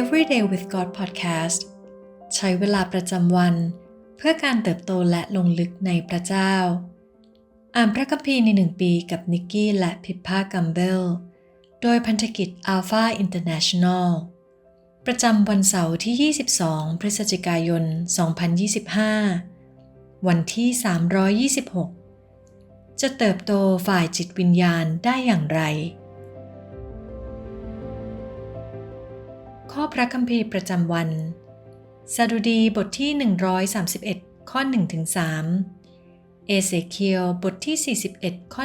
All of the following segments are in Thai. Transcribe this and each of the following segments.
Everyday with God Podcast ใช้เวลาประจำวัน เพื่อการเติบโตและลงลึกในพระเจ้า อ่านพระคัมภีร์ในหนึ่งปีกับนิกกี้และพิพภากัมเบล โดยพันธกิจ Alpha International ประจำวันเสาร์ที่ 22 พฤศจิกายน 2025 วันที่ 326 จะเติบโตฝ่ายจิตวิญญาณได้อย่างไร ข้อพระคัมภีร์ประจำวัน สดุดีบทที่ 131 ข้อ1ถึง3เอเสเคียลบทที่ 41 ข้อ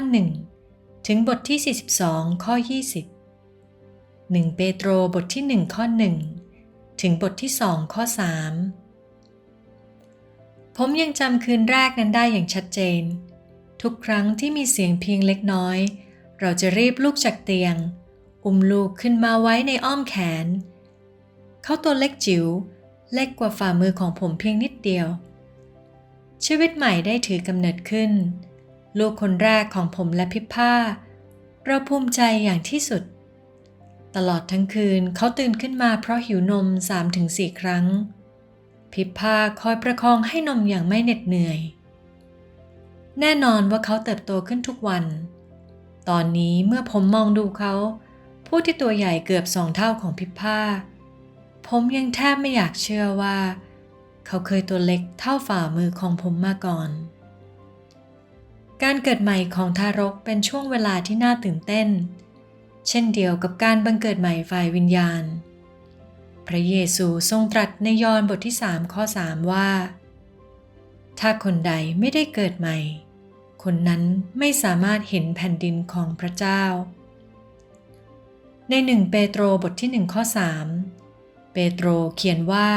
1 ถึงบทที่ 42 ข้อ 20 1 เปโตรบทที่ 1 ข้อ 1 ถึงบทที่ 2 ข้อ 3 ผมยังจำคืนแรกนั้นได้อย่างชัดเจน ทุกครั้งที่มีเสียงเพียงเล็กน้อย เราจะรีบลุกจากเตียงอุ้มลูกขึ้นมาไว้ในอ้อมแขน เขาตัวเล็กจิ๋วเล็กกว่าฝ่ามือของผมเพียงนิดเดียว ชีวิตใหม่ได้ถือกำเนิดขึ้น ลูกคนแรกของผมและพิพ้าเราภูมิใจอย่างที่สุด ตลอดทั้งคืนเขาตื่นขึ้นมาเพราะหิวนม 3-4 ครั้ง พิพาคอยประคองให้นมอย่างไม่เหน็ดเหนื่อย แน่นอนว่าเขาเติบโตขึ้นทุกวัน ตอนนี้เมื่อผมมองดูเขา ผู้ที่ตัวใหญ่เกือบสองเท่าของพิพผ้า ผมยังแทบไม่อยากเชื่อว่า เขาเคยตัวเล็กเท่าฝ่ามือของผมมาก่อน การเกิดใหม่ของทารกเป็นช่วงเวลาที่น่าตื่นเต้น เช่นเดียวกับการบังเกิดใหม่ฝ่ายวิญญาณ พระเยซูทรงตรัสในยอห์นบทที่3ข้อ3ว่า ถ้าคนใดไม่ได้เกิดใหม่ คนนั้นไม่สามารถเห็นแผ่นดินของพระเจ้า ในหนึ่งเปโตรบทที่หนึ่งข้อ3 เปโตรเขียนว่า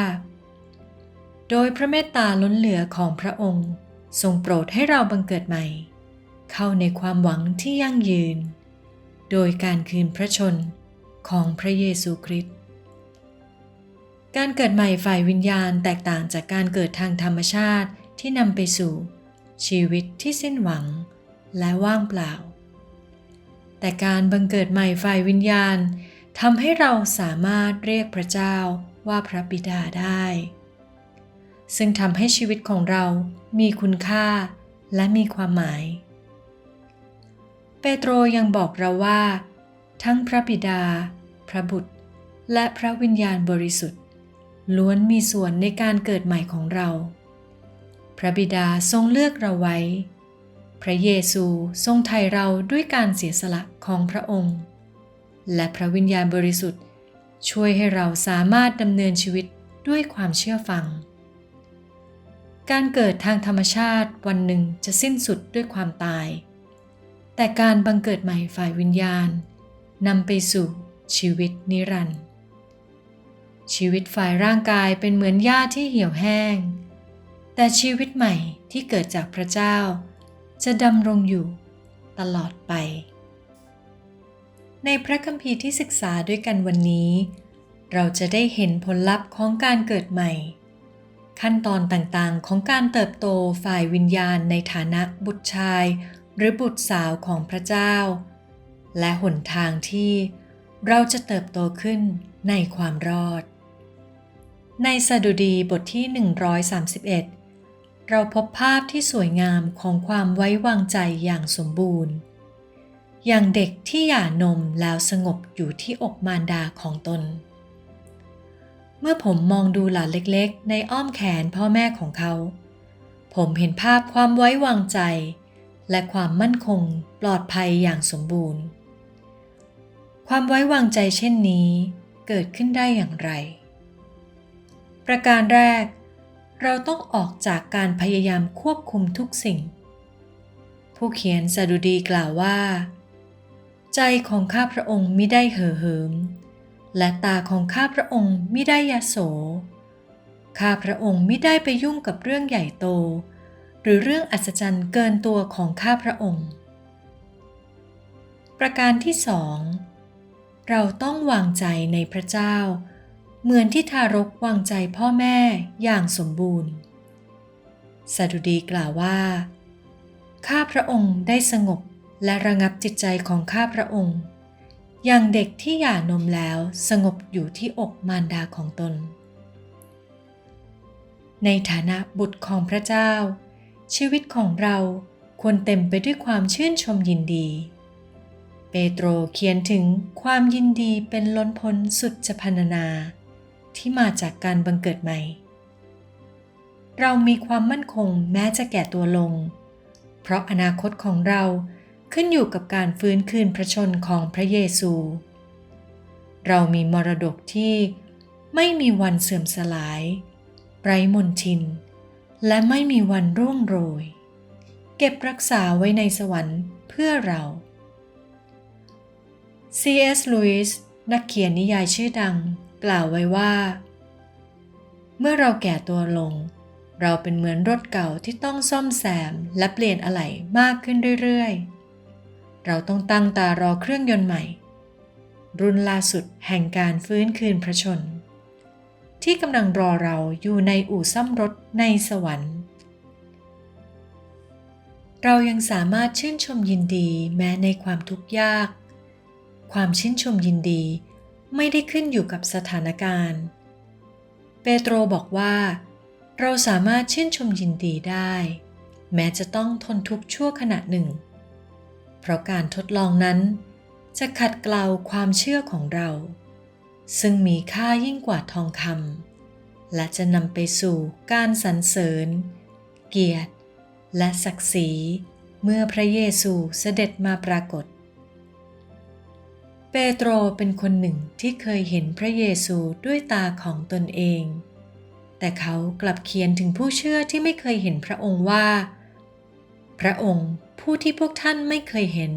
โดยพระเมตตาล้นเหลือของพระองค์ทรงโปรดให้เราบังเกิดใหม่ เข้าในความหวังที่ยั่งยืน โดยการคืนพระชนของพระเยซูคริสต์การเกิดใหม่ฝ่ายวิญญาณแตกต่างจากการเกิดทางธรรมชาติที่นำไปสู่ ชีวิตที่สิ้นหวังและว่างเปล่า แต่การบังเกิดใหม่ฝ่ายวิญญาณ ทำให้เราสามารถเรียกพระเจ้าว่าพระบิดาได้ ซึ่งทำให้ชีวิตของเรามีคุณค่าและมีความหมาย เปโตรยังบอกเราว่า ทั้งพระบิดา พระบุตร และพระวิญญาณบริสุทธิ์ ล้วนมีส่วนในการเกิดใหม่ของเรา พระบิดาทรงเลือกเราไว้ พระเยซูทรงไถ่เราด้วยการเสียสละของพระองค์ และพระวิญญาณบริสุทธิ์ ช่วยให้เราสามารถดำเนินชีวิตด้วยความเชื่อฟัง การเกิดทางธรรมชาติวันหนึ่งจะสิ้นสุดด้วยความตาย แต่การบังเกิดใหม่ฝ่ายวิญญาณนำไปสู่ชีวิตนิรันดร์ชีวิตฝ่ายร่างกายเป็นเหมือนหญ้าที่เหี่ยวแห้ง แต่ชีวิตใหม่ที่เกิดจากพระเจ้า จะดำรงอยู่ตลอดไป ในพระคัมภีร์ที่ศึกษาด้วยกันวันนี้ เราจะได้เห็นผลลัพธ์ของการเกิดใหม่ ขั้นตอนต่างๆของการเติบโตฝ่ายวิญญาณในฐานะบุตรชาย หรือบุตรสาวของพระเจ้า และหนทางที่เราจะเติบโตขึ้นในความรอด ในสดุดีบทที่ 131 เราพบภาพที่สวยงามของความไว้วางใจอย่างสมบูรณ์ อย่างเด็กที่หย่านมแล้วสงบอยู่ที่อกมารดาของตน เมื่อผมมองดูหลานเล็กๆ ในอ้อมแขนพ่อแม่ของเขา ผมเห็นภาพความไว้วางใจ และความมั่นคงปลอดภัยอย่างสมบูรณ์ ความไว้วางใจเช่นนี้เกิดขึ้นได้อย่างไร ประการแรก เราต้องออกจากการพยายามควบคุมทุกสิ่งผู้เขียนสดุดีกล่าวว่า ใจของข้าพระองค์มิได้เห่อเหิม และตาของข้าพระองค์มิได้ยโส ข้าพระองค์มิได้ไปยุ่งกับเรื่องใหญ่โต หรือเรื่องอัศจรรย์เกินตัวของข้าพระองค์ ประการที่สองเราต้องวางใจในพระเจ้า เหมือนที่ทารกวางใจพ่อแม่อย่างสมบูรณ์ สดุดีกล่าวว่า ข้าพระองค์ได้สงบ และระงับจิตใจของข้าพระองค์ อย่างเด็กที่หย่านมแล้วสงบอยู่ที่อกมารดาของตน ในฐานะบุตรของพระเจ้า ชีวิตของเราควรเต็มไปด้วยความชื่นชมยินดี เปโตรเขียนถึงความยินดีเป็นล้นพ้นสุดจะพรรณนา ที่มาจากการบังเกิดใหม่ เรามีความมั่นคงแม้จะแก่ตัวลง เพราะอนาคตของเรา ขึ้นอยู่กับการฟื้นคืนพระชนของพระเยซู เรามีมรดกที่ไม่มีวันเสื่อมสลาย ไร้มนทิน และไม่มีวันร่วงโรย เก็บรักษาไว้ในสวรรค์เพื่อเรา C.S. Lewis นักเขียนนิยายชื่อดังกล่าวไว้ว่า เมื่อเราแก่ตัวลง เราเป็นเหมือนรถเก่าที่ต้องซ่อมแซมและเปลี่ยนอะไหล่มากขึ้นเรื่อยๆ เราต้องตั้งตารอเครื่องยนต์ใหม่ รุ่นล่าสุดแห่งการฟื้นคืนพระชน ที่กำลังรอเราอยู่ในอู่ซ่อมรถในสวรรค์ เรายังสามารถชื่นชมยินดีแม้ในความทุกข์ยาก ความชื่นชมยินดีไม่ได้ขึ้นอยู่กับสถานการณ์ เปโตรบอกว่า เราสามารถชื่นชมยินดีได้ แม้จะต้องทนทุกข์ชั่วขณะหนึ่ง เพราะการทดลองนั้น จะขัดเกลาความเชื่อของเรา ซึ่งมีค่ายิ่งกว่าทองคำและจะนำไปสู่การสรรเสริญ เกียรติ และศักดิ์ศรีเมื่อพระเยซูเสด็จมาปรากฏ เปโตรเป็นคนหนึ่งที่เคยเห็นพระเยซูด้วยตาของตนเอง แต่เขากลับเขียนถึงผู้เชื่อที่ไม่เคยเห็นพระองค์ว่า พระองค์ ผู้ที่พวกท่านไม่เคยเห็น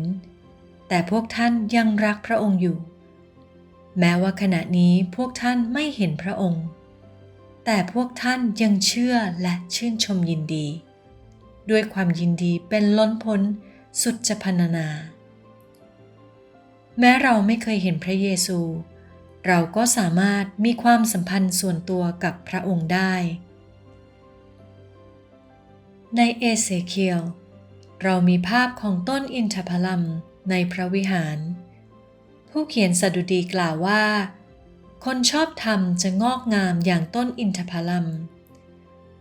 แต่พวกท่านยังรักพระองค์อยู่ แม้ว่าขณะนี้พวกท่านไม่เห็นพระองค์ แต่พวกท่านยังเชื่อและชื่นชมยินดี ด้วยความยินดีเป็นล้นพ้นสุดจะพรรณนา แม้เราไม่เคยเห็นพระเยซู เราก็สามารถมีความสัมพันธ์ส่วนตัวกับพระองค์ได้ ในเอเสเคียล เรามีภาพของต้นอินทผลัมในพระวิหาร ผู้เขียนสดุดีกล่าวว่า คนชอบธรรมจะงอกงามอย่างต้นอินทผลัม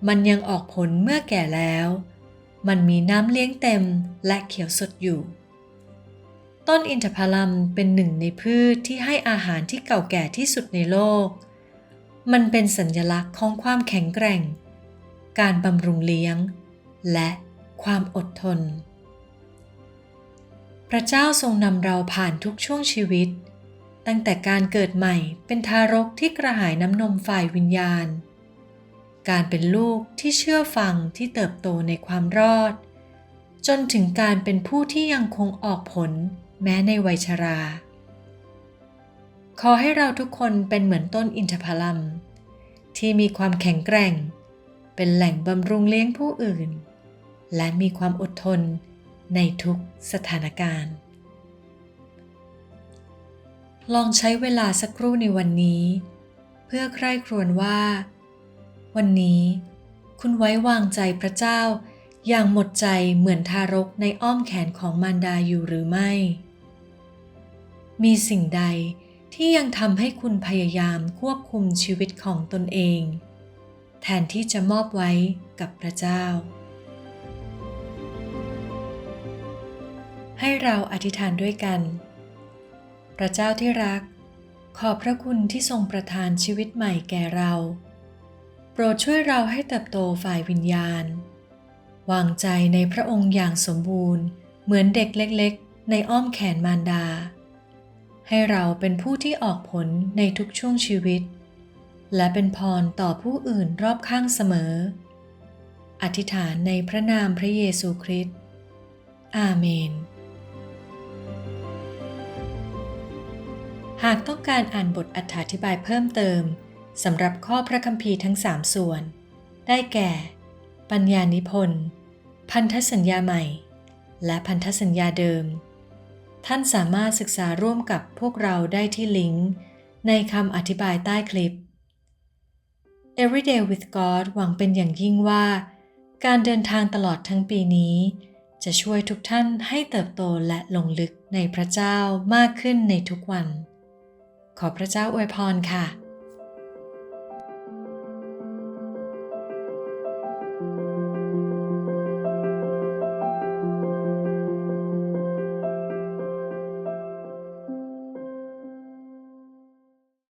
มันยังออกผลเมื่อแก่แล้ว มันมีน้ำเลี้ยงเต็มและเขียวสดอยู่ ต้นอินทผลัมเป็นหนึ่งในพืชที่ให้อาหารที่เก่าแก่ที่สุดในโลก มันเป็นสัญลักษณ์ของความแข็งแกร่ง การบำรุงเลี้ยง และ ความอดทน พระเจ้าทรงนำเราผ่านทุกช่วงชีวิต ตั้งแต่การเกิดใหม่เป็นทารกที่กระหายน้ำนมฝ่ายวิญญาณ การเป็นลูกที่เชื่อฟังที่เติบโตในความรอด จนถึงการเป็นผู้ที่ยังคงออกผลแม้ในวัยชรา ขอให้เราทุกคนเป็นเหมือนต้นอินทผลัมที่มีความแข็งแกร่ง เป็นแหล่งบำรุงเลี้ยงผู้อื่น และมีความอดทนในทุกสถานการณ์ ลองใช้เวลาสักครู่ในวันนี้ เพื่อใคร่ครวญว่า วันนี้คุณไว้วางใจพระเจ้าอย่างหมดใจเหมือนทารกในอ้อมแขนของมารดาอยู่หรือไม่ มีสิ่งใดที่ยังทำให้คุณพยายามควบคุมชีวิตของตนเอง แทนที่จะมอบไว้กับพระเจ้า ให้เราอธิษฐานด้วยกัน พระเจ้าที่รัก ขอบพระคุณที่ทรงประทานชีวิตใหม่แก่เรา โปรดช่วยเราให้เติบโตฝ่ายวิญญาณ วางใจในพระองค์อย่างสมบูรณ์ เหมือนเด็กเล็กๆ ในอ้อมแขนมารดา ให้เราเป็นผู้ที่ออกผลในทุกช่วงชีวิต และเป็นพรต่อผู้อื่นรอบข้างเสมอ อธิษฐานในพระนามพระเยซูคริสต์อาเมน หากต้องการอ่านบทอธิบายเพิ่มเติมสำหรับข้อพระคัมภีร์ทั้งสามส่วน ได้แก่ ปัญญานิพนธ์ พันธสัญญาใหม่ และพันธสัญญาเดิม ท่านสามารถศึกษาร่วมกับพวกเราได้ที่ลิงก์ ในคำอธิบายใต้คลิป Everyday with God หวังเป็นอย่างยิ่งว่า การเดินทางตลอดทั้งปีนี้ จะช่วยทุกท่านให้เติบโตและลงลึกในพระเจ้ามากขึ้นในทุกวัน ขอพระเจ้าอวยพรค่ะ